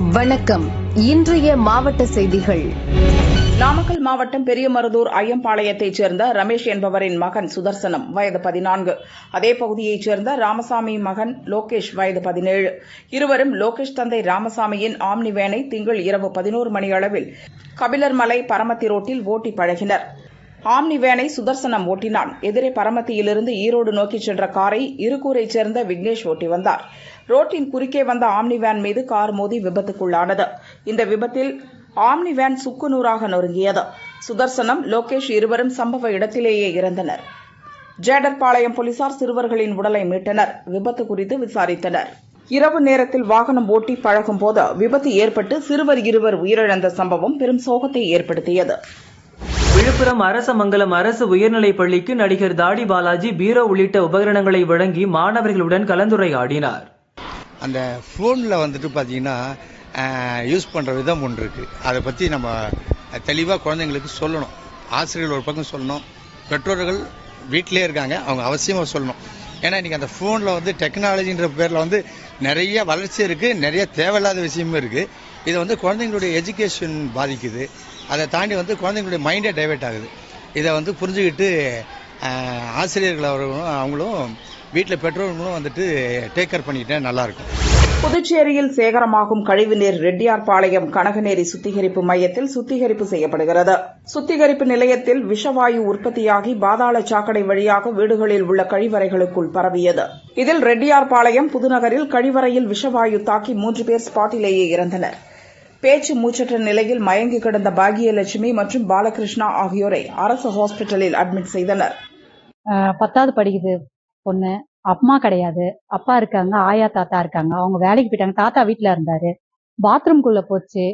வணக்கம். இன்றைய மாவட்ட செய்திகள். நாமக்கல் மாவட்டம் பெரியமருதூர் ஐயம்பாளையத்தைச் சேர்ந்த ரமேஷ் என்பவரின் மகன் சுதர்சனம் வயது பதினான்கு. அதே பகுதியைச் சேர்ந்த ராமசாமி மகன் லோகேஷ் வயது பதினேழு. இருவரும் லோகேஷ் தந்தை ராமசாமியின் ஆம்னி வேனை திங்கள் இரவு பதினோரு மணி அளவில் கபிலர்மலை பரமத்தி ரோட்டில் ஓட்டி பழகினர். ஆம்னி வேனை சுதர்சனம் ஓட்டினான். எதிரே பரமத்தியிலிருந்து ஈரோடு நோக்கிச் சென்ற காரை இருக்கூரைச் சேர்ந்த விக்னேஷ் ஓட்டி வந்தார். ரோட்டின் குறுக்கே வந்த ஆம்னி வேன் மீது கார் மோதி விபத்துக்குள்ளானது. இந்த விபத்தில் ஆம்னி வேன் சுக்குநூறாக நொறுங்கியது. சுதர்சனம் லோகேஷ் இருவரும் சம்பவ இடத்திலேயே இறந்தனர். ஜேடர்பாளையம் போலீசார் சிறுவர்களின் உடலை மீட்டனர். விபத்து குறித்து விசாரித்தனர். இரவு நேரத்தில் வாகனம் ஓட்டி பழகும் போது விபத்து ஏற்பட்டு சிறுவர் இருவர் உயிரிழந்த சம்பவம் பெரும் சோகத்தை ஏற்படுத்தியது. விழுப்புரம் அரசமங்கலம் அரசு உயர்நிலைப் பள்ளிக்கு நடிகர் தாடி பாலாஜி பீரோ உள்ளிட்ட உபகரணங்களை வழங்கி மாணவர்களுடன் கலந்துரையாடினார். அந்த ஃபோனில் வந்துட்டு பார்த்தீங்கன்னா யூஸ் பண்ணுற விதம் ஒன்று இருக்குது அதை பற்றி நம்ம தெளிவாக குழந்தைங்களுக்கு சொல்லணும். ஆசிரியர்கள் ஒரு பக்கம் சொல்லணும். பெற்றோர்கள் வீட்டிலே இருக்காங்க. அவங்க அவசியமாக சொல்லணும். ஏன்னா இன்றைக்கி அந்த ஃபோனில் வந்து டெக்னாலஜின்ற பேரில் வந்து நிறைய வளர்ச்சி இருக்குது நிறைய தேவையில்லாத விஷயமும் இருக்குது இது வந்து குழந்தைங்களுடைய எஜுகேஷன் பாதிக்குது. அதை தாண்டி வந்து குழந்தைங்களுடைய மைண்டே டைவெர்ட் ஆகுது. இதை வந்து புரிஞ்சுக்கிட்டு ஆசிரியர்கள் அவர்களும் அவங்களும் வீட்டில் பெற்றோர்களும் வந்துட்டு டேக் கேர் பண்ணிக்கிட்டா நல்லாயிருக்கும். புதுச்சேரியில் சேகரமாகும் கழிவுநீர் ரெட்டியார்பாளையம் கனகநேரி சுத்திகரிப்பு மையத்தில் சுத்திகரிப்பு செய்யப்படுகிறது. சுத்திகரிப்பு நிலையத்தில் விஷவாயு உற்பத்தியாகி பாதாள சாக்கடை வழியாக வீடுகளில் உள்ள கழிவறைகளுக்குள் பரவியது. இதில் ரெட்டியார்பாளையம் புதுநகரில் கழிவறையில் விஷவாயு தாக்கி மூன்று பேர் ஸ்பாட்டிலேயே இறந்தனர். பேச்சு மூச்சற்ற நிலையில் மயங்கி கிடந்த பாகியலட்சுமி மற்றும் பாலகிருஷ்ணா ஆகியோரை அரசு ஹாஸ்பிட்டலில் அட்மிட் செய்தனர். பத்தாவது படிக்குது. பொண்ணு அம்மா கிடையாது. அப்பா இருக்காங்க ஆயா தாத்தா இருக்காங்க. அவங்க வேலைக்கு போயிட்டாங்க. தாத்தா வீட்ல இருந்தாரு. பாத்ரூம்குள்ள போச்சு.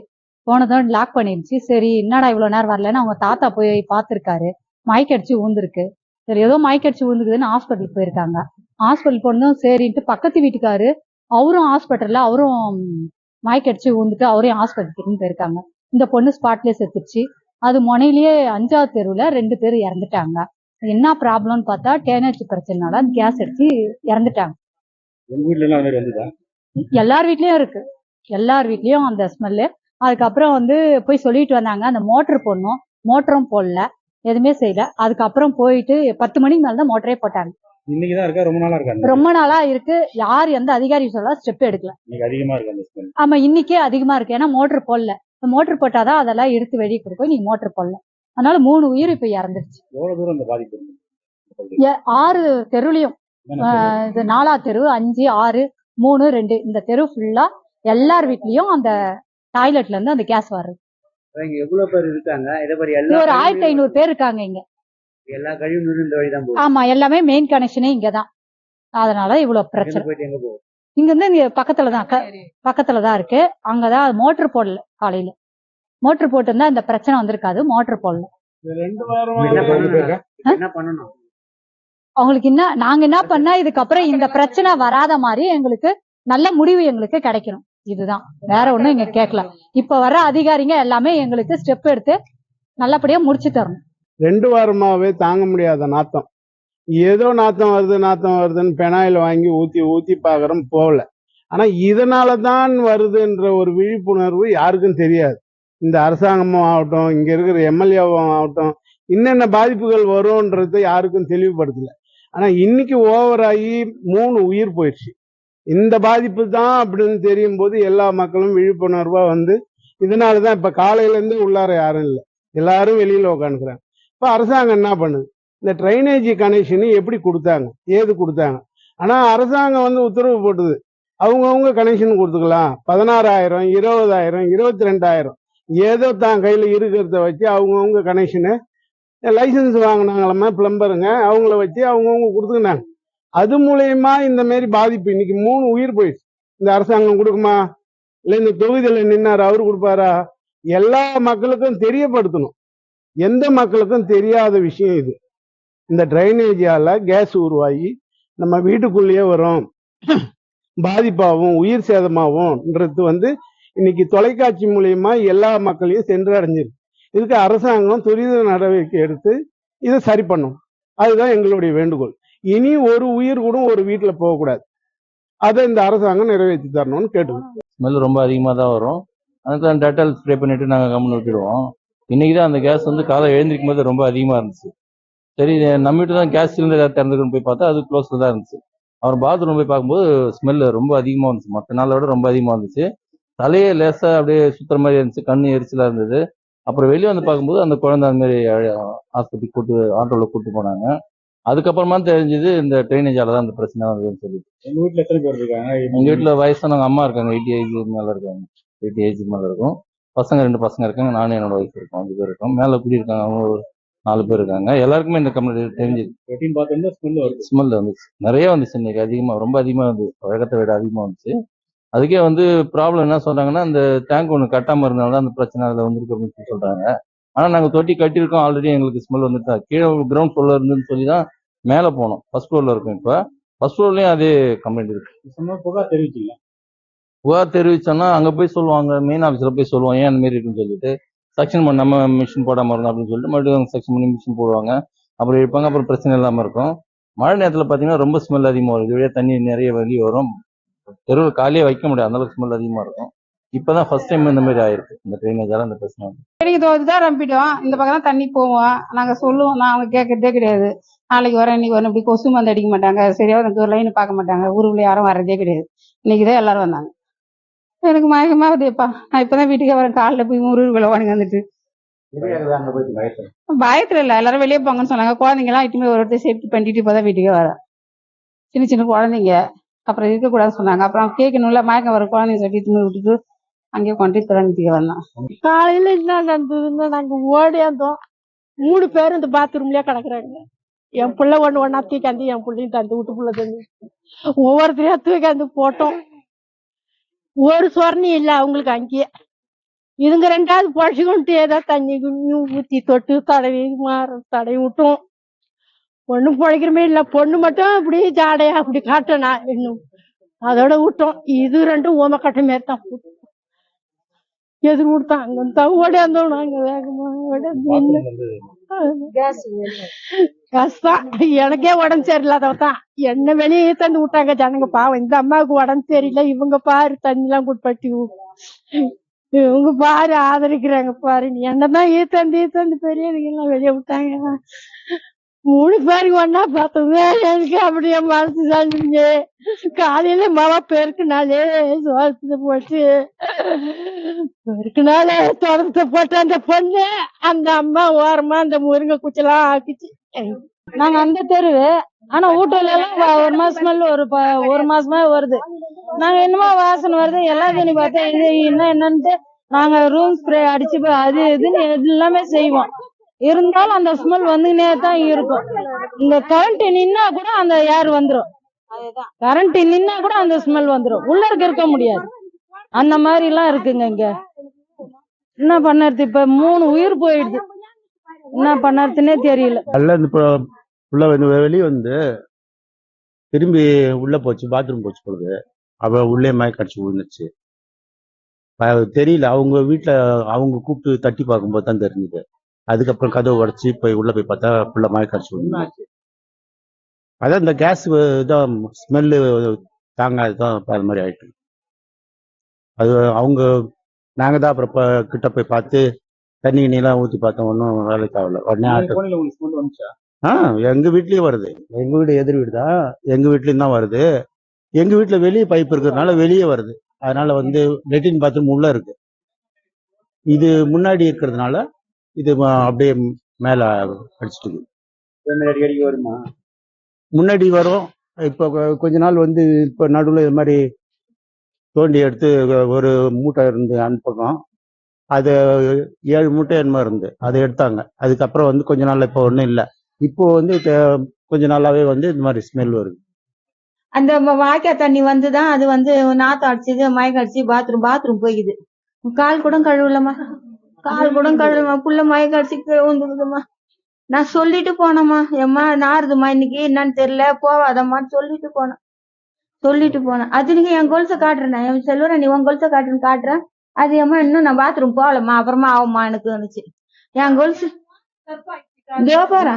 போனதும் லாக் பண்ணிருச்சு. சரி என்னடா இவ்வளவு நேரம் வரலன்னு அவங்க தாத்தா போய் பார்த்திருக்காரு. மயக்கடிச்சு ஊந்துருக்கு. சரி ஏதோ மயக்கடிச்சு ஊந்துக்குதுன்னு ஹாஸ்பிட்டல் போயிருக்காங்க. ஹாஸ்பிட்டல் போனதும் சரின்ட்டு பக்கத்து வீட்டுக்காரு அவரும் ஹாஸ்பிட்டல்ல அவரும் மயக்கடிச்சு ஊந்துட்டு அவரையும் ஹாஸ்பிட்டலுக்கு போயிருக்காங்க. இந்த பொண்ணு ஸ்பாட்லயே செத்துருச்சு அது முனையிலேயே அஞ்சாவது தெருவுல ரெண்டு பேர் இறந்துட்டாங்க. என்ன ப்ராப்ளம்னு பார்த்தா டேனேஜ் பிரச்சனைனால கேஸ் அடிச்சு இறந்துட்டாங்க. அந்த எல்லார் வீட்லயும் இருக்கு. எல்லார் வீட்லயும் அந்த ஸ்மெல்லு அதுக்கப்புறம் வந்து போய் சொல்லிட்டு வந்தாங்க அந்த மோட்டர் போடணும். மோட்டரும் போடல. எதுவுமே செய்யல. அதுக்கப்புறம் போயிட்டு பத்து மணிக்கு மேல தான் மோட்டரே போட்டாங்க. ரொம்ப நாளா இருக்கா அந்த ரொம்ப நாளா இருக்கு. யார் எந்த அதிகாரி சொல்ல ஸ்டெப் எடுக்கல. இன்னைக்கு அதிகமா இருக்கு அந்த ஸ்மெல் ஆமா இன்னைக்கே அதிகமா இருக்கு. ஏன்னா மோட்டர் போடல. மோட்டர் போட்டாதான் அதெல்லாம் எடுத்து வெளியே கொடுக்கும் நீ மோட்டர் போடல. அதனால மூணு உயிர் இப்ப இறந்துருச்சு. எவ்வளவு தூரம் அந்த பாதிப்பு ஆறு தெருவுலயும் என்னென்ன தெரு? ஆஹ் இது நாலா தெரு அஞ்சு ஆறு மூணு ரெண்டு. இந்த தெரு ஃபுல்லா எல்லார் வீட்லயும் அந்த டாய்லெட்ல இருந்து அந்த கேஸ் வருது எவ்வளவு பேர் இருக்காங்க? இதே மாதிரி ஒரு ஆயிரத்தி ஐநூறு பேர் இருக்காங்க இங்க. எல்லா கழிவு இந்த வழி தான் போகுது. ஆமா எல்லாமே மெயின் கனெக்ஷனே இங்கதான். அதனால இவ்வளவு இங்க பிரச்சனை. இங்க இருந்து இங்க பக்கத்துலதான் பக்கத்துலதான் இருக்கு. அங்கதான் மோட்டர் போடல காலையில. மோட்டர் போட்டிருந்தா இந்த பிரச்சனை வந்திருக்காது மோட்டர் போடல அவங்களுக்கு என்ன நாங்க என்ன பண்ணா இதுக்கப்புறம் இந்த பிரச்சனை வராத மாதிரி எங்களுக்கு நல்ல முடிவு எங்களுக்கு கிடைக்கணும். இதுதான். வேற ஒண்ணும் எங்க கேட்கல. இப்ப வர்ற அதிகாரிங்க எல்லாமே எங்களுக்கு ஸ்டெப் எடுத்து நல்லபடியா முடிச்சு தரணும். ரெண்டு வாரமாவே தாங்க முடியாத நாத்தம். ஏதோ நாத்தம் வருது நாத்தம் வருதுன்னு பெனாயில் வாங்கி ஊத்தி ஊத்தி பாக்குறோம் போகல. ஆனா இதனால தான் வருதுன்ற ஒரு விழிப்புணர்வு யாருக்கும் தெரியாது. இந்த அரசாங்கமும் ஆகட்டும் இங்க இருக்கிற எம்எல்ஏவும் ஆகட்டும் என்னென்ன பாதிப்புகள் வரும்ன்றது யாருக்கும் தெளிவுபடுத்தல. ஆனா இன்னைக்கு ஓவர் ஆகி மூணு உயிர் போயிடுச்சு. இந்த பாதிப்பு தான் அப்படின்னு தெரியும் போது எல்லா மக்களும் விழிப்புணர்வா வந்து இதனாலதான் இப்ப காலையில இருந்து உள்ளார யாரும் இல்லை. எல்லாரும் வெளியில உட்காந்துக்கிறாங்க இப்ப அரசாங்கம் என்ன பண்ணுது? இந்த ட்ரைனேஜ் கனெக்ஷன் எப்படி கொடுத்தாங்க? ஏது கொடுத்தாங்க? ஆனா அரசாங்கம் வந்து உத்தரவு போட்டுது. அவங்கவுங்க கனெக்ஷன் கொடுத்துக்கலாம். பதினாறாயிரம் இருபதாயிரம் இருபத்தி ரெண்டாயிரம் ஏதோ தான் கையில இருக்கிறத வச்சு அவங்கவுங்க கனெக்ஷனு லைசன்ஸ் வாங்கினாங்களா பிளம்பருங்க அவங்கள வச்சு அவங்கவுங்க கொடுத்துக்கினாங்க அது மூலயமா இந்த மாதிரி பாதிப்பு இன்னைக்கு மூணு உயிர் போயிடுச்சு. இந்த அரசாங்கம் கொடுக்குமா? இல்ல இந்த தொகுதியில நின்னாரு அவரு கொடுப்பாரா? எல்லா மக்களுக்கும் தெரியப்படுத்தணும். எந்த மக்களுக்கும் தெரியாத விஷயம் இது. இந்த ட்ரைனேஜால கேஸ் உருவாகி நம்ம வீட்டுக்குள்ளேயே வரும் பாதிப்பாகவும் உயிர் சேதமாகும்ன்றது வந்து இன்னைக்கு தொலைக்காட்சி மூலியமா எல்லா மக்களையும் சென்று அடைஞ்சிருக்கு இதுக்கு அரசாங்கம் துரித நடவடிக்கை எடுத்து இதை சரி பண்ணும். அதுதான் எங்களுடைய வேண்டுகோள். இனி ஒரு உயிர் கூட ஒரு வீட்டில் போகக்கூடாது. அதை இந்த அரசாங்கம் நிறைவேற்றி தரணும்னு கேட்டுக்கோம் ஸ்மெல் ரொம்ப அதிகமாக தான் வரும். அதுக்கு டெட்டால் ஸ்ப்ரே பண்ணிட்டு நாங்கள் கம்முன்னு விட்டுடுவோம். இன்னைக்கு தான் அந்த கேஸ் வந்து காலை எழுந்திருக்கும் போது ரொம்ப அதிகமாக இருந்துச்சு. சரி நம்மகிட்ட தான் கேஸ் சிலிண்டர் திறந்துருக்குன்னு போய் பார்த்தா அது க்ளோஸில் தான் இருந்துச்சு. அவர் பாத்ரூம் போய் பார்க்கும்போது ஸ்மெல் ரொம்ப அதிகமாக இருந்துச்சு மற்ற நாளை விட ரொம்ப அதிகமாக இருந்துச்சு தலையே லேசாக அப்படியே சுத்துற மாதிரி இருந்துச்சு. கண்ணு எரிச்சலாக இருந்தது. அப்புறம் வெளியே வந்து பார்க்கும்போது அந்த குழந்தை அந்த மாதிரி ஆஸ்பத்திரிக்கு கூட்டு ஆட்டோவில் கூட்டு போனாங்க. அதுக்கப்புறமா தெரிஞ்சது இந்த ட்ரைனேஜால தான் இந்த பிரச்சனை வந்ததுன்னு சொல்லி எங்க வீட்டுல எத்தனை பேர் இருக்காங்க? எங்க வீட்டுல வயசானவங்க அம்மா இருக்காங்க. எயிட்டி ஏஜ் மேல இருக்காங்க. எயிட்டி ஏஜ் மேல இருக்கும். பசங்க ரெண்டு பசங்க இருக்காங்க. நானும் என்னோட ஒய்ஃப் இருக்கோம். அஞ்சு பேர் இருக்கோம். மேல குடி இருக்காங்க. அவங்க ஒரு நாலு பேர் இருக்காங்க. எல்லாருக்குமே இந்த கம்ப்ளைண்ட் தெரிஞ்சது. பார்த்தோம்னா ஸ்மெல் வருது. ஸ்மெல் வந்துச்சு. நிறைய வந்துச்சு இன்னைக்கு. அதிகமா ரொம்ப அதிகமா வந்து வழக்கத்தை விட அதிகமா வந்துச்சு. அதுக்கே வந்து ப்ராப்ளம் என்ன சொல்றாங்கன்னா அந்த டேங்க் ஒன்று கட்டாம இருந்தனால தான் அந்த பிரச்சனை அதில் வந்திருக்கு அப்படின்னு சொல்லி சொல்றாங்க. ஆனா நாங்க தொட்டி கட்டியிருக்கோம் ஆல்ரெடி எங்களுக்கு ஸ்மெல் வந்துட்டு. தான் கீழே கிரவுண்ட் ஃப்ளோர்ல இருந்துன்னு சொல்லி தான் மேலே போனோம். ஃபர்ஸ்ட் ஃப்ளோர்ல இருக்கும் இப்போ. ஃபர்ஸ்ட் ஃப்ளோர்லயும் அதே கம்ப்ளைண்ட் இருக்கு. புகார் தெரிவிச்சிங்க புகார் தெரிவிச்சோன்னா அங்க போய் சொல்லுவாங்க மெயின் ஆஃபீஸ்ல போய் சொல்லுவோம் ஏன் அந்த மாதிரி இருக்குன்னு சொல்லிட்டு. செக்ஷன் பண்ணாம மிஷின் போடாம இருந்தோம் அப்படின்னு சொல்லிட்டு மறுபடியும் செக்ஷன் பண்ணி மிஷின் போடுவாங்க. அப்புறம் இருப்பாங்க அப்புறம் பிரச்சனை இல்லாம இருக்கும். மழை நேரத்துல பாத்தீங்கன்னா ரொம்ப ஸ்மெல் அதிகமா வரும். இது வழியா தண்ணி நிறைய வெளியே வரும். தெருவில் காலியே வைக்க முடியாது. அந்த அளவுக்கு ஸ்மெல் அதிகமா இருக்கும். இப்பதான் ஃபர்ஸ்ட் டைம் இந்த மாதிரி ஆயிருக்கு. இந்த ட்ரைனேஜால இந்த பிரச்சனை. செடிக்கு தோது தான் ரம்பிட்டோம். இந்த பக்கம் தான் தண்ணி போவோம். நாங்க சொல்லுவோம். நான் அவங்க கேட்கறதே கிடையாது. நாளைக்கு வரேன் இன்னைக்கு வரேன் இப்படி கொசு மருந்து அடிக்க மாட்டாங்க. சரியா அந்த ஒரு லைன் பார்க்க மாட்டாங்க. ஊருக்குள்ள யாரும் வர்றதே கிடையாது. இன்னைக்கு தான் எல்லாரும் வந்தாங்க. எனக்கு மயக்கமாகுதுப்பா நான் இப்பதான் வீட்டுக்கே வரேன். காலைல போய் முருகுல உடனே வந்துட்டு. பயத்துல? இல்ல. எல்லாரும் வெளியே போங்கன்னு சொன்னாங்க. குழந்தைங்க எல்லாம் இட்டுமே ஒரு இடத்துல சேஃப்டி பண்ணிட்டு இப்பதான் வீட்டுக்கே வரேன் சின்ன சின்ன குழந்தைங்க. அப்புறம் இருக்கக்கூடாதுன்னு சொன்னாங்க. அப்புறம் கேட்கணும்ல மயக்கம் வர குழந்தைங்க சொல்லி விட்டுட்டு அங்கேயே கொண்டு இப்பதான் வந்தோம் காலையில என்ன நடந்ததுன்னா நாங்க ஓடியாந்தோம் மூணு பேரும் இந்த பாத்ரூம்லயே கிடக்குறாங்க. என் பிள்ளை ஒண்ணு ஒன்னா தூக்காந்து என் பிள்ளையும் தந்து விட்டு புள்ள தந்து ஒவ்வொருத்தரையா தூக்காந்து போட்டோம். ஒரு சொரணி இல்ல அவங்களுக்கு அங்கேயே. இதுங்க ரெண்டாவது கொண்டு ஏதோ தண்ணி ஊத்தி தொட்டு தடவி மாற தடவி விட்டோம். ஒண்ணும் பொழைக்கிறமே இல்ல. பொண்ணு மட்டும் அப்படி ஜாடையா அப்படி காட்டனா இன்னும் அதோட விட்டோம் இது ரெண்டும் ஓம கட்ட மாரி தான் எதிர் விட்டான் அங்க தான் ஓடியாந்தோம் நாங்க வேகமா எனக்கே உடம்பு சரியில்லாதவ தான். என்ன வெளியே தந்து விட்டாங்க ஜனங்க. பாவம் இந்த அம்மாவுக்கு உடம்பு சரியில்லை. இவங்க பாரு தண்ணி எல்லாம் குட்பட்டி இவங்க பாரு ஆதரிக்கிறாங்க பாரு. நீ என்னதான் ஈத்தந்து ஈத்தந்து பெரியவங்க எல்லாம் வெளியே விட்டாங்க. மூணு பேருக்கு ஒன்னா பார்த்தது எனக்கு அப்படியே மனசு சாஞ்சுங்க காலையில மழை பெருக்குனாலே சோளத்துல போட்டு பெருக்குனாலே தோட்டத்தை போட்டு அந்த பொண்ணு அந்த அம்மா ஓரமா அந்த முருங்கை குச்செல்லாம் ஆக்கிச்சு. நாங்க அந்த தெருவு ஆனா ஊட்டல எல்லாம் ஒரு மாசம் ஒரு ப- ஒரு மாசமா வருது. நாங்க என்னமோ வாசனை வருது எல்லா தண்ணி பார்த்தா இது என்ன என்னன்ட்டு நாங்க ரூம் ஸ்ப்ரே அடிச்சு அது இதுன்னு எல்லாமே செய்வோம். இருந்தாலும் அந்த ஸ்மெல் வந்துக்கினே தான் இருக்கும். இந்த கரண்ட் நின்னா கூட அந்த ஏர் வந்துரும். கரண்ட் நின்னா கூட அந்த ஸ்மெல் வந்துடும் உள்ள இருக்க இருக்க முடியாது. அந்த மாதிரி எல்லாம் இருக்குங்க இங்க. என்ன பண்ணறது? இப்ப மூணு உயிர் போயிடுது. என்ன பண்ணறதுன்னே தெரியல. நல்ல இந்த வந்து வெளியே வந்து திரும்பி உள்ள போச்சு பாத்ரூம் போச்சு பொழுது. அவ உள்ளே மயக்க அடிச்சு விழுந்துச்சு தெரியல. அவங்க வீட்டுல அவங்க கூப்பிட்டு தட்டி பார்க்கும்போது தான் தெரிஞ்சுது. அதுக்கப்புறம் கதவை உடைச்சு போய் உள்ள போய் பார்த்தா புள்ள மயக்க அடிச்சு விழுந்துச்சு அதான் இந்த கேஸ் தான் ஸ்மெல்லு தாங்காது தான் அது மாதிரி ஆயிட்டு அது அவங்க நாங்க தான் அப்புறம் கிட்ட போய் பார்த்து தண்ணி கிண்ணிலாம் ஊற்றி பார்த்தோம். ஒன்றும் வேலைக்கு ஆகல. உடனே ஆட்டோ ஆ எங்க வீட்லயும் வருது. எங்க வீடு எதிர் வீடு தான். எங்க வீட்லயும் தான் வருது. எங்க வீட்ல வெளியே பைப் இருக்கிறதுனால வெளியே வருது. அதனால வந்து லெட்டின் பாத்ரூம் உள்ள இருக்கு. இது முன்னாடி இருக்கிறதுனால இது அப்படியே மேல அடிச்சிட்டு அடி வருமா? முன்னாடி வரும். இப்போ கொஞ்ச நாள் வந்து இப்போ நடுவில் இது மாதிரி தோண்டி எடுத்து ஒரு மூட்டை இருந்து அந்த பக்கம். அது ஏழு மூட்டை என்னமோ இருந்து அதை எடுத்தாங்க. அதுக்கப்புறம் வந்து கொஞ்ச நாள் இப்போ ஒன்றும் இல்லை. இப்போ வந்து கொஞ்ச நாளாவே வந்து இந்த மாதிரி ஸ்மெல் வருது. அந்த வாய்க்கால் தண்ணி வந்துதான் அது வந்து நாத்தம் அடிச்சது மயக்கம் அடிச்சு பாத்ரூம் பாத்ரூம் போய்க்குது. கால் கூட கழுவலம்மா. கால் கூட கழுவலம்மா புள்ள மயக்கம் அடிச்சு கீழே விழுந்துருதும்மா நான் சொல்லிட்டு போனேம்மா. எம்மா நாருதும்மா இன்னைக்கு என்னன்னு தெரியல. போவாதம்மான்னு சொல்லிட்டு போனேன். சொல்லிட்டு போனேன். அதுக்கு என் கொலுசை காட்டுறேன் நான். என் செல்வரன் நீ உன் கொலுசை காட்டுன்னு காட்டுறேன். அது அம்மா இன்னும் நான் பாத்ரூம் போகலம்மா. அப்புறமா ஆகும்மா எனக்கு இருந்துச்சு என் கொலுசு இதோ பாரு.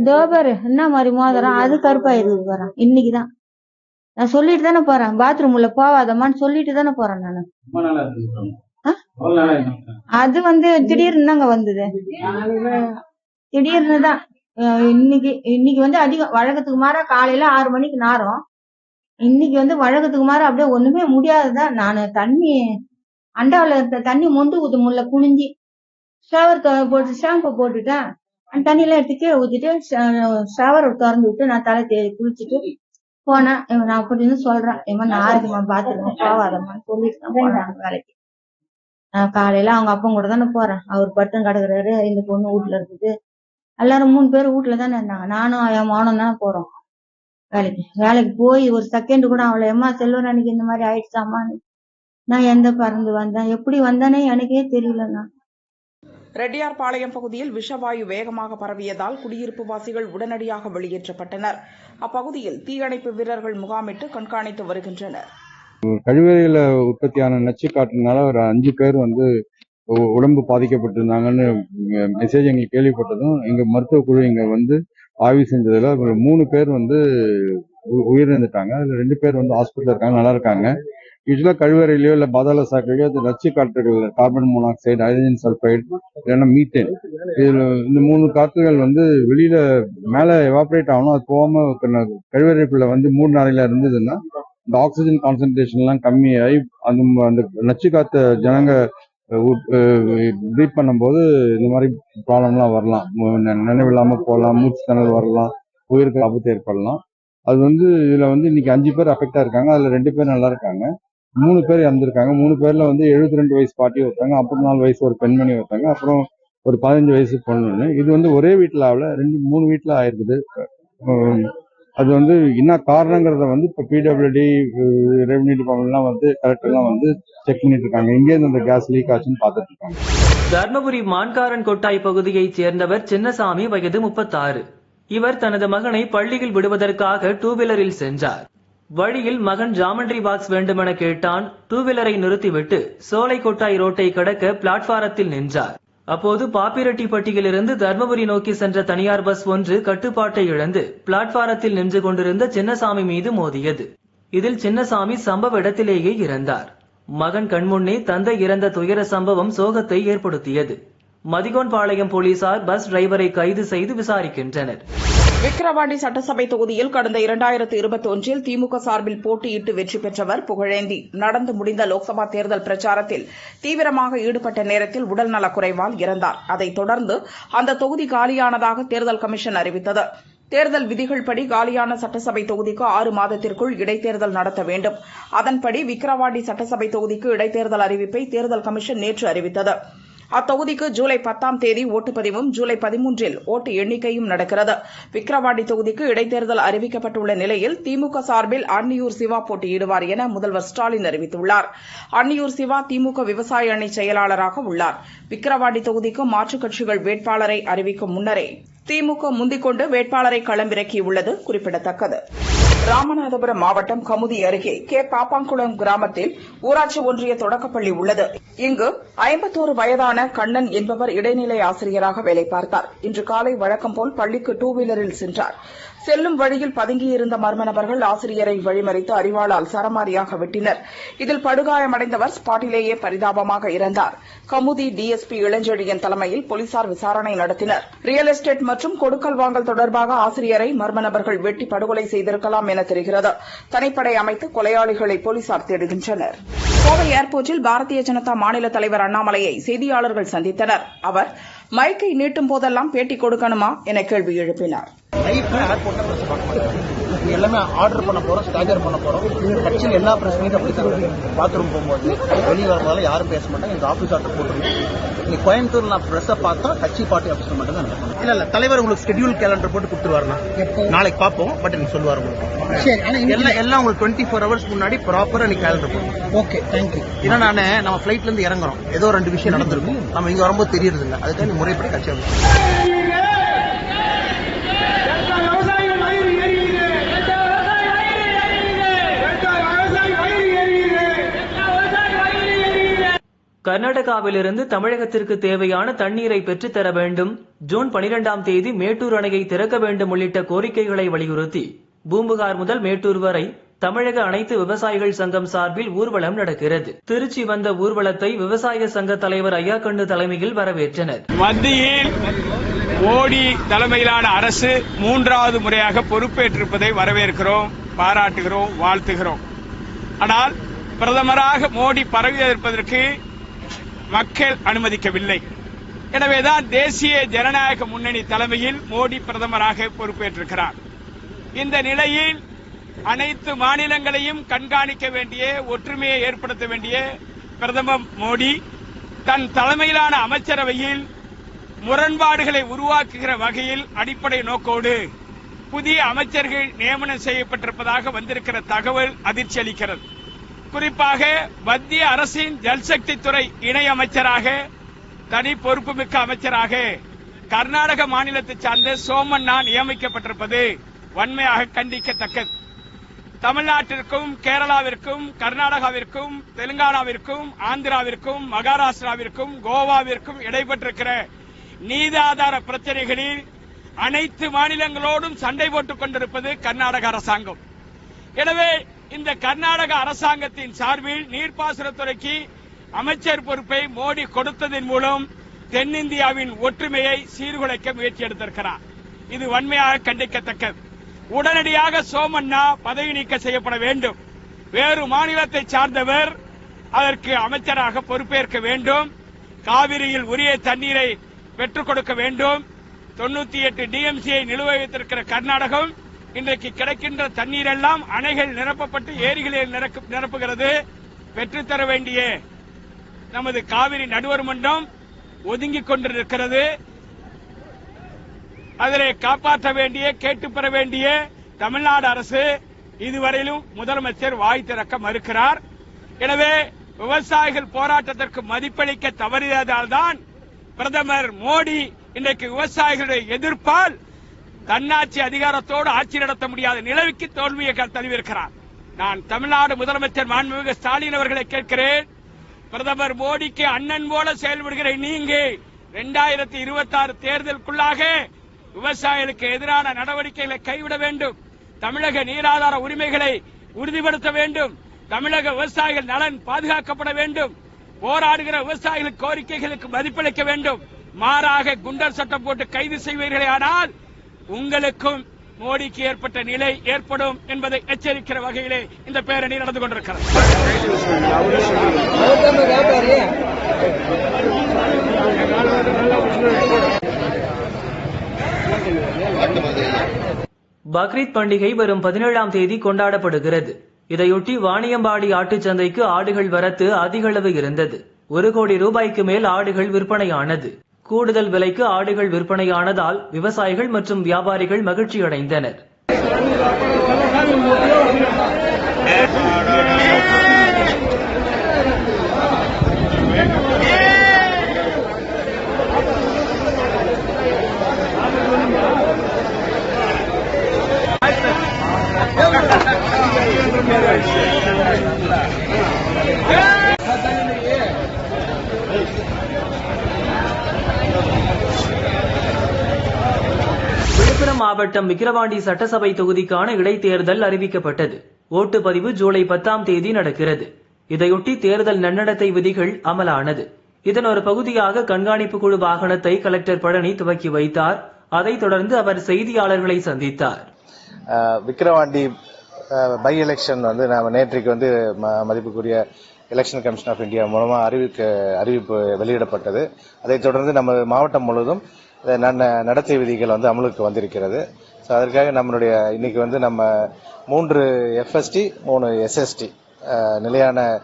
இதோ பாரு. என்ன மாதிரி மோதிரம்? அது கருப்பாயிருக்குது பாரு. இன்னைக்குதான் நான் சொல்லிட்டு தானே போறேன். பாத்ரூம் உள்ள போவாதம்மான்னு சொல்லிட்டு தானே போறேன் நானு. அது வந்து திடீர்னு தாங்க வந்தது? திடீர்னு தான். இன்னைக்கு இன்னைக்கு வந்து அதிகம் வழக்கத்துக்கு மாறா காலையில ஆறு மணிக்கு நாரம் இன்னைக்கு வந்து வழக்கத்துக்கு மாற அப்படியே ஒண்ணுமே முடியாதுதான் நான் தண்ணி அண்டாவில் இருந்த தண்ணி மொண்டு ஊத்த முடியல குனிஞ்சி ஷவர் போட்டு ஷாம்பு போட்டுட்டேன். அந்த தண்ணியெல்லாம் எடுத்து கீழே ஊத்திட்டு ஷவர் திறந்து விட்டு நான் தலை தே குளிச்சுட்டு போனேன். இவன் நான் அப்படின்னு சொல்றேன் இவன் நான் ஆரோக்கியமா பாத்துருவேன் போவாதம்மான்னு சொல்லிட்டு தான் போனேன் வேலைக்கு. காலையில அவங்க அப்பா கூட தானே போறேன். அவர் பட்டம் கிடக்குறாரு. இந்த பொண்ணு வீட்டுல இருக்குது. எல்லாரும் மூணு பேர் வீட்டுல தானே இருந்தாங்க. நானும் என் மகனும் தான் போறோம். வேலைக்கு. வேலைக்கு போய் ஒரு செகண்ட் கூட அவளை எம்மா செல்வன் அன்னைக்கு இந்த மாதிரி ஆயிடுச்சாமான்னு நான் எந்த பறந்து வந்தேன்? எப்படி வந்தேனே எனக்கே தெரியலண்ணா ரெட்டியார்பாளையம் பகுதியில் விஷவாயு வேகமாக பரவியதால் குடியிருப்பு வாசிகள் உடனடியாக வெளியேற்றப்பட்டனர். அப்பகுதியில் தீயணைப்பு வீரர்கள் முகாமிட்டு கண்காணித்து வருகின்றனர். கழிவறையில உற்பத்தியான நச்சு காற்றுனால ஒரு அஞ்சு பேர் வந்து உடம்பு பாதிக்கப்பட்டிருந்தாங்கன்னு மெசேஜ் எங்களுக்கு கேள்விப்பட்டதும் எங்க மருத்துவ குழு இங்க வந்து ஆய்வு செஞ்சதுல மூணு பேர் வந்து உ- உயிரிழந்துட்டாங்க. அதுல ரெண்டு பேர் வந்து ஹாஸ்பிட்டல் இருக்காங்க நல்லா இருக்காங்க. யூஸ்வலா கழிவறையிலயோ இல்ல பாதாள சாக்கடையோ அது நச்சு காற்றுகள் கார்பன் மோனாக்சைடு ஹைட்ரஜன் சல்பைடு இல்லைன்னா மீத்தேன் இதுல இந்த மூணு காற்றுகள் வந்து வெளியில மேல எவாப்ரேட் ஆகணும். அது போகாம க- கழிவறைக்குள்ள வந்து மூணு நாளையில இருந்ததுன்னா இந்த ஆக்சிஜன் கான்சன்ட்ரேஷன் எல்லாம் கம்மியாகி அந்த அந்த நச்சு காத்த ஜனங்க ப்ரீட் பண்ணும்போது இந்த மாதிரி ப்ராப்ளம்லாம் வரலாம். நினைவில்லாமல் நினைவில்லாம போகலாம் மூச்சு திணறல் வரலாம் உயிருக்கு ஆபத்து ஏற்படலாம். அது வந்து இதுல வந்து இன்னைக்கு அஞ்சு பேர் அஃபெக்டா இருக்காங்க. அதுல ரெண்டு பேர் நல்லா இருக்காங்க. மூணு பேர் இறந்துருக்காங்க. மூணு பேர்ல வந்து 72 ரெண்டு வயசு பாட்டி ஒருத்தாங்க அப்புறம் நாலு வயசு ஒரு பெண்மணி ஒருத்தாங்க அப்புறம் ஒரு பதினஞ்சு வயசு பொண்ணு இது வந்து ஒரே வீட்டில் ஆகல ரெண்டு மூணு வீட்டில் ஆயிருக்குது. அது வந்து என்ன காரணங்கிறத வந்து இப்போ பிடபிள்யூடி ரெவன்யூ டிபார்ட்மெண்ட்லாம் வந்து கலெக்டர்லாம் வந்து செக் பண்ணிட்டு இருக்காங்க. எங்கேருந்து அந்த கேஸ் லீக் ஆச்சுன்னு பார்த்துட்டு இருக்காங்க. தர்மபுரி மான்காரன் கொட்டாய் பகுதியைச் சேர்ந்தவர் சின்னசாமி வயது முப்பத்தாறு. இவர் தனது மகனை பள்ளியில் விடுவதற்காக டூ வீலரில் சென்றார். வழியில் மகன் ஜாமெண்ட்ரி பாக்ஸ் வேண்டுமென கேட்டான். டூ வீலரை நிறுத்திவிட்டு சோலை கொட்டாய் ரோட்டை கடக்க பிளாட்பாரத்தில் நின்றார். அப்போது பாப்பிரெட்டிப்பட்டியிலிருந்து தர்மபுரி நோக்கி சென்ற தனியார் பஸ் ஒன்று கட்டுப்பாட்டை இழந்து பிளாட்பாரத்தில் நின்று கொண்டிருந்த சின்னசாமி மீது மோதியது. இதில் சின்னசாமி சம்பவ இடத்திலேயே இறந்தார். மகன் கண்முன்னே தந்தை இறந்த துயர சம்பவம் சோகத்தை ஏற்படுத்தியது. மதிகோன்பாளையம் போலீசார் பஸ் டிரைவரை கைது செய்து விசாரிக்கின்றனர். விக்கிரவாண்டி சட்டசபை தொகுதியில் கடந்த இரண்டாயிரத்து இருபத்தி ஒன்றில் திமுக சார்பில் போட்டியிட்டு வெற்றி பெற்றவர் புகழேந்தி. நடந்து முடிந்த லோக்சபா தேர்தல் பிரச்சாரத்தில் தீவிரமாக ஈடுபட்ட நேரத்தில் உடல்நலக் குறைவால் இறந்தார். அதைத் தொடர்ந்து அந்த தொகுதி காலியானதாக தேர்தல் கமிஷன் அறிவித்தது. தேர்தல் விதிகள்படி காலியான சட்டசபை தொகுதிக்கு ஆறு மாதத்திற்குள் இடைத்தேர்தல் நடத்த வேண்டும். அதன்படி விக்கிரவாண்டி சட்டசபை தொகுதிக்கு இடைத்தேர்தல் அறிவிப்பை தேர்தல் கமிஷன் நேற்று அறிவித்தது. அத்தொகுதிக்கு ஜூலை பத்தாம் தேதி ஓட்டுப்பதிவும் ஜூலை பதிமூன்றில் ஓட்டு எண்ணிக்கையும் நடக்கிறது. விக்கிரவாண்டி தொகுதிக்கு இடைத்தேர்தல் அறிவிக்கப்பட்டுள்ள நிலையில் திமுக சார்பில் அன்னியூர் சிவா போட்டியிடுவார் என முதல்வர் ஸ்டாலின் அறிவித்துள்ளார். அன்னியூர் சிவா திமுக விவசாய அணி செயலாளராக உள்ளார். விக்கிரவாண்டி தொகுதிக்கு மாற்றுக் கட்சிகள் வேட்பாளரை அறிவிக்கும் முன்னரே திமுக முந்திக்கொண்டு வேட்பாளரை களமிறக்கியுள்ளது குறிப்பிடத்தக்கது. ராமநாதபுரம் மாவட்டம் கமுதி அருகே கே. பாப்பாங்குளம் கிராமத்தில் ஊராட்சி ஒன்றிய தொடக்கப்பள்ளி உள்ளது. இங்கு ஐம்பத்தோரு வயதான கண்ணன் என்பவர் இடைநிலை ஆசிரியராக வேலை பார்த்தார். இன்று காலை வழக்கம் போல் பள்ளிக்கு டூ வீலரில் சென்றார். செல்லும் வழியில் பதுங்கியிருந்த மர்ம நபர்கள் ஆசிரியரை வழிமறித்து அறிவாளால் சரமாரியாக வெட்டினர். இதில் படுகாயமடைந்தவர் ஸ்பாட்டிலேயே பரிதாபமாக இறந்தார். கமுதி டிஎஸ்பி இளஞ்செழியன் தலைமையில் போலீசார் விசாரணை நடத்தினர். ரியல் எஸ்டேட் மற்றும் கொடுக்கல் வாங்கல் தொடர்பாக ஆசிரியரை மர்ம நபர்கள் வெட்டி படுகொலை செய்திருக்கலாம் என தெரிகிறது. தனிப்படை அமைத்து கொலையாளிகளை போலீசார் தேடுகின்றனர். கோவை ஏர்போர்ட்டில் பாரதிய ஜனதா மாநில தலைவர் அண்ணாமலையை செய்தியாளர்கள் சந்தித்தனர். அவர் மைக்கை நீட்டும் போதெல்லாம் பேட்டி கொடுக்கணுமா? என கேள்வி எழுப்பினார். லைஃப்ல பிரஸ் பார்க்க மாட்டாங்க. எல்லாமே ஆர்டர் பண்ண போறோம் ஸ்டாகர் பண்ண போறோம். கட்சியில் எல்லா பிரச்சனையும் அப்படி தருவாங்க பாத்ரூம் போகும்போது வெளியே வரும்போது யாரும் பேச மாட்டாங்க. எங்க ஆபீஸ் ஆர்டர் போட்டுருங்க நீ கோயம்புத்தூர் நான் பிரஸ்ஸை பார்த்தா கட்சி பார்ட்டி ஆஃபீஸர் மட்டும் தான் இல்ல இல்ல தலைவர் உங்களுக்கு ஸ்கெடியூல் கேலண்டர் போட்டு கொடுத்துருவாருண்ணா. நாளைக்கு பார்ப்போம் பட் நீங்க சொல்லுவாரு உங்களுக்கு. எல்லாம் எல்லாம் உங்களுக்கு டுவெண்ட்டி ஃபோர் ஹவர்ஸ் முன்னாடி ப்ராப்பரா நீ கேலண்டர் போடும் ஓகே தேங்க்யூ ஏன்னா நானே நம்ம ஃபிளைட்ல இருந்து இறங்குறோம். ஏதோ ரெண்டு விஷயம் நடந்திருக்கும். நம்ம இங்க வரும்போது தெரியறது இல்ல அதுக்காக நீ முறைப்படி கட்சி ஆஃபீஸ் கர்நாடகாவிலிருந்து தமிழகத்திற்கு தேவையான தண்ணீரை பெற்றுத் தர வேண்டும். ஜூன் பனிரெண்டாம் தேதி மேட்டூர் அணையை திறக்க வேண்டும் உள்ளிட்ட கோரிக்கைகளை வலியுறுத்தி பூம்புகார் முதல் மேட்டூர் வரை தமிழக அனைத்து விவசாயிகள் சங்கம் சார்பில் ஊர்வலம் நடக்கிறது. திருச்சி வந்த ஊர்வலத்தை விவசாய சங்க தலைவர் ஐயா கண்ணு தலைமையில் வரவேற்றனர். மத்தியில் மோடி தலைமையிலான அரசு மூன்றாவது முறையாக பொறுப்பேற்றிருப்பதை வரவேற்கிறோம் பாராட்டுகிறோம் வாழ்த்துகிறோம். ஆனால் பிரதமராக மோடி பதவியேற்பதற்கு மக்கள் அனுமதிக்கவில்லை. எனவேதான் தேசிய ஜனநாயக முன்னணி தலைமையில் மோடி பிரதமராக பொறுப்பேற்றிருக்கிறார். இந்த நிலையில் அனைத்து மாநிலங்களையும் கண்காணிக்க வேண்டிய ஒற்றுமையை ஏற்படுத்த வேண்டிய பிரதமர் மோடி தன் தலைமையிலான அமைச்சரவையில் முரண்பாடுகளை உருவாக்குகிற வகையில் அடிப்படை நோக்கோடு புதிய அமைச்சர்கள் நியமனம் செய்யப்பட்டிருப்பதாக வந்திருக்கிற தகவல் அதிர்ச்சி அளிக்கிறது. குறிப்பாக மத்திய அரசின் ஜல்சக்தி துறை இணை அமைச்சராக தனி பொறுப்புமிக்க அமைச்சராக கர்நாடக மாநிலத்தை சார்ந்த சோமண்ணா நியமிக்கப்பட்டிருப்பது வன்மையாக கண்டிக்கத்தக்கது. தமிழ்நாட்டிற்கும் கேரளாவிற்கும் கர்நாடகாவிற்கும் தெலுங்கானாவிற்கும் ஆந்திராவிற்கும் மகாராஷ்டிராவிற்கும் கோவாவிற்கும் இடைப்பட்டிருக்கிற நீதாதார பிரச்சனைகளில் அனைத்து மாநிலங்களோடும் சண்டை போட்டுக் கொண்டிருப்பது கர்நாடக அரசாங்கம். எனவே இந்த கர்நாடக அரசாங்கத்தின் சார்பில் நீர்ப்பாசனத்துறைக்கு அமைச்சர் பொறுப்பை மோடி கொடுத்ததன் மூலம் தென்னிந்தியாவின் ஒற்றுமையை சீர்குலைக்க முயற்சி எடுத்திருக்கிறார். இது வன்மையாக கண்டிக்கத்தக்கது. உடனடியாக சோமண்ணா பதவி நீக்க செய்யப்பட வேண்டும். வேறு மாநிலத்தை சார்ந்தவர் அதற்கு அமைச்சராக பொறுப்பேற்க வேண்டும். காவிரியில் உரிய தண்ணீரை பெற்றுக் கொடுக்க வேண்டும். தொண்ணூத்தி எட்டு டிஎம்சியை நிலுவை வைத்திருக்கிற கர்நாடகம் இன்றைக்கு கிடைக்கின்ற தண்ணீர் எல்லாம் அணைகள் நிரப்பப்பட்டு ஏரிகளில் நிரப்புகிறது. பெற்றுத்தர வேண்டிய நமது காவிரி நடுவர் மன்றம் ஒதுங்கிக் கொண்டிருக்கிறது. அதனை காப்பாற்ற வேண்டிய கேட்டு பெற வேண்டிய தமிழ்நாடு அரசு இதுவரையிலும் முதலமைச்சர் வாய் திறக்க மறுக்கிறார். எனவே விவசாயிகள் போராட்டத்திற்கு மதிப்பளிக்க தவறியதால்தான் பிரதமர் மோடி இன்றைக்கு விவசாயிகளுடைய எதிர்ப்பால் தன்னாட்சி அதிகாரத்தோடு ஆட்சி நடத்த முடியாத நிலவுக்கு தோல்வியை க- தழுவியிருக்கிறார். நான் தமிழ்நாடு முதலமைச்சர் மாண்புமிகு ஸ்டாலின் அவர்களை கேட்கிறேன். பிரதமர் மோடிக்கு அண்ணன் போல செயல்படுகிற நீங்க இரண்டாயிரத்தி இருபத்தி ஆறு தேர்தலுக்குள்ளாக விவசாயிகளுக்கு எதிரான நடவடிக்கைகளை கைவிட வேண்டும். தமிழக நீராதார உரிமைகளை உறுதிப்படுத்த வேண்டும். தமிழக விவசாயிகள் நலன் பாதுகாக்கப்பட வேண்டும். போராடுகிற விவசாயிகள் கோரிக்கைகளுக்கு மதிப்பளிக்க வேண்டும். மாறாக குண்டர் சட்டம் போட்டு கைது செய்வீர்களே ஆனால் உங்களுக்கும் மோடிக்கு ஏற்பட்ட நிலை ஏற்படும் என்பதை எச்சரிக்கிற வகையிலே இந்த பேரணி நடந்து கொண்டிருக்கிறது. பக்ரீத் பண்டிகை வரும் பதினேழாம் தேதி கொண்டாடப்படுகிறது. இதையொட்டி வாணியம்பாடி ஆட்டுச்சந்தைக்கு ஆடுகள் வரத்து அதிகளவு இருந்தது. ஒரு கோடி ரூபாய்க்கு மேல் ஆடுகள் விற்பனையானது. கூடுதல் விலைக்கு ஆடுகள் விற்பனையானதால் விவசாயிகள் மற்றும் வியாபாரிகள் மகிழ்ச்சி அடைந்தனர் மாவட்டம் விக்கிரவாண்டி சட்டசபை தொகுதிக்கான இடைத்தேர்தல் அறிவிக்கப்பட்டது. ஓட்டுப்பதிவு ஜூலை பத்தாம் தேதி நடக்கிறது. இதையொட்டி தேர்தல் நன்னடத்தை விதிகள் அமலானது. இதன் ஒரு பகுதியாக கண்காணிப்பு குழு வாகனத்தை கலெக்டர் பழனி துவக்கி வைத்தார். அதைத் தொடர்ந்து அவர் செய்தியாளர்களை சந்தித்தார். விக்கிரவாண்டி பை எலெக்ஷன் வந்து நாம் நேற்றைக்கு வந்து மதிப்புக்குரிய எலெக்ஷன் கமிஷன் ஆஃப் இந்தியா மூலமாக அறிவிக்க அறிவிப்பு வெளியிடப்பட்டது. அதைத் தொடர்ந்து நம்ம மாவட்டம் முழுவதும் நடத்தை விதிகள் வந்து அமலுக்கு வந்திருக்கிறது. ஸோ அதற்காக நம்மளுடைய இன்னைக்கு வந்து நம்ம மூன்று எஃப்எஸ்டி மூணு எஸ்எஸ்டி நிலையான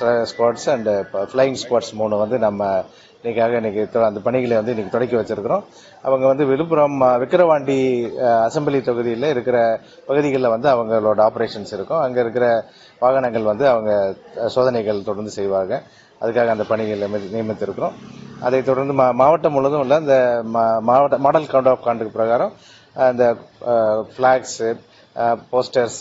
ஸ்குவாட்ஸ் அண்டு ஃப்ளைங் ஸ்குவாட்ஸ் மூணு வந்து நம்ம இன்னைக்காக இன்றைக்கி அந்த பணிகளை வந்து இன்றைக்கி தொடக்கி வச்சுருக்கிறோம். அவங்க வந்து விழுப்புரம் விக்கிரவாண்டி அசம்பிளி அசெம்பிளி தொகுதியில் இருக்கிற பகுதிகளில் வந்து அவங்களோட ஆப்ரேஷன்ஸ் இருக்கும். அங்கே இருக்கிற வாகனங்கள் வந்து அவங்க சோதனைகள் தொடர்ந்து செய்வாங்க. அதுக்காக அந்த பணிகளை நியமி- நியமித்திருக்கிறோம். அதைத் தொடர்ந்து மா- மாவட்டம் முழுவதும் உள்ள இந்த மா- மாவட்ட மாடல் கவுண்ட் ஆஃப் கான்டுக்கு பிரகாரம் அந்த ஃப்ளாக்ஸு போஸ்டர்ஸ்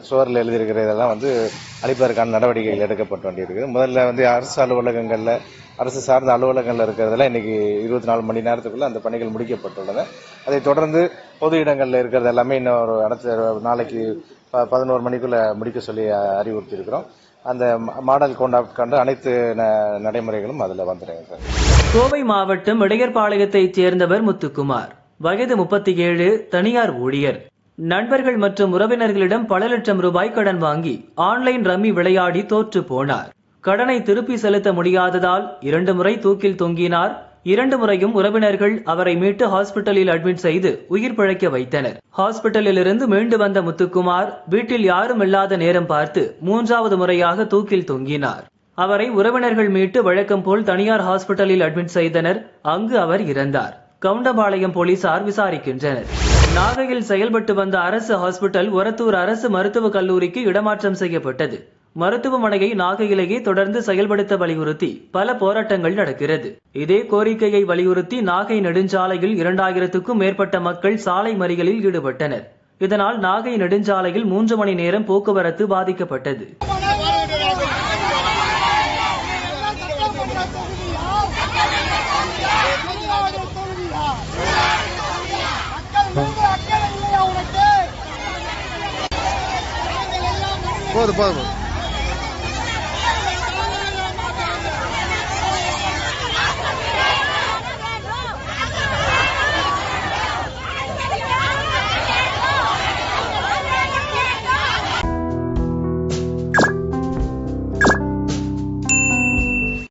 சுவரில் எழுதியிருக்கிற இதெல்லாம் வந்து அழிப்பதற்கான நடவடிக்கைகள் எடுக்கப்பட்டு வேண்டியிருக்குது முதல்ல வந்து அரசு அலுவலகங்களில் அரசு சார்ந்த அலுவலகங்களில் இருக்கிறதெல்லாம் இன்றைக்கி இருபத்தி நாலு மணி நேரத்துக்குள்ளே அந்த பணிகள் முடிக்கப்பட்டுள்ளன. அதைத் தொடர்ந்து பொது இடங்களில் இருக்கிறது எல்லாமே இன்னும் ஒரு அடுத்த நாளைக்கு ப பதினோரு மணிக்குள்ளே முடிக்க சொல்லி அறிவுறுத்தியிருக்கிறோம். அந்த மாடல் கொண்டாப்ட் கண்டு அனைத்து நடைமுறைகளும் அதில் வந்துடுங்க சார் கோவை மாவட்டம் இடையர்பாளையத்தைச் சேர்ந்தவர் முத்துக்குமார். வயது முப்பத்தி ஏழு தனியார் ஊழியர். நண்பர்கள் மற்றும் உறவினர்களிடம் பல லட்சம் ரூபாய் கடன் வாங்கி ஆன்லைன் ரம்மி விளையாடி தோற்று போனார். கடனை திருப்பி செலுத்த முடியாததால் இரண்டு முறை தூக்கில் தொங்கினார் இரண்டு முறையும் உறவினர்கள் அவரை மீட்டு ஹாஸ்பிட்டலில் அட்மிட் செய்து உயிர் பிழைக்க வைத்தனர். ஹாஸ்பிட்டலில் இருந்து மீண்டு வந்த முத்துக்குமார் வீட்டில் யாரும் இல்லாத நேரம் பார்த்து மூன்றாவது முறையாக தூக்கில் தொங்கினார். அவரை உறவினர்கள் மீட்டு வழக்கம் போல் தனியார் ஹாஸ்பிட்டலில் அட்மிட் செய்தனர். அங்கு அவர் இறந்தார். கவுண்டபாளையம் போலீசார் விசாரிக்கின்றனர். நாகையில் செயல்பட்டு வந்த அரசு ஹாஸ்பிட்டல் ஒரத்தூர் அரசு மருத்துவக் கல்லூரிக்கு இடமாற்றம் செய்யப்பட்டது. மருத்துவமனையை நாகையிலேயே தொடர்ந்து செயல்படுத்த வலியுறுத்தி பல போராட்டங்கள் நடக்கிறது. இதே கோரிக்கையை வலியுறுத்தி நாகை நெடுஞ்சாலையில் இரண்டாயிரத்துக்கும் மேற்பட்ட மக்கள் சாலை மறியலில் ஈடுபட்டனர். இதனால் நாகை நெடுஞ்சாலையில் மூன்று மணி நேரம் போக்குவரத்து பாதிக்கப்பட்டது. போதும் போதும்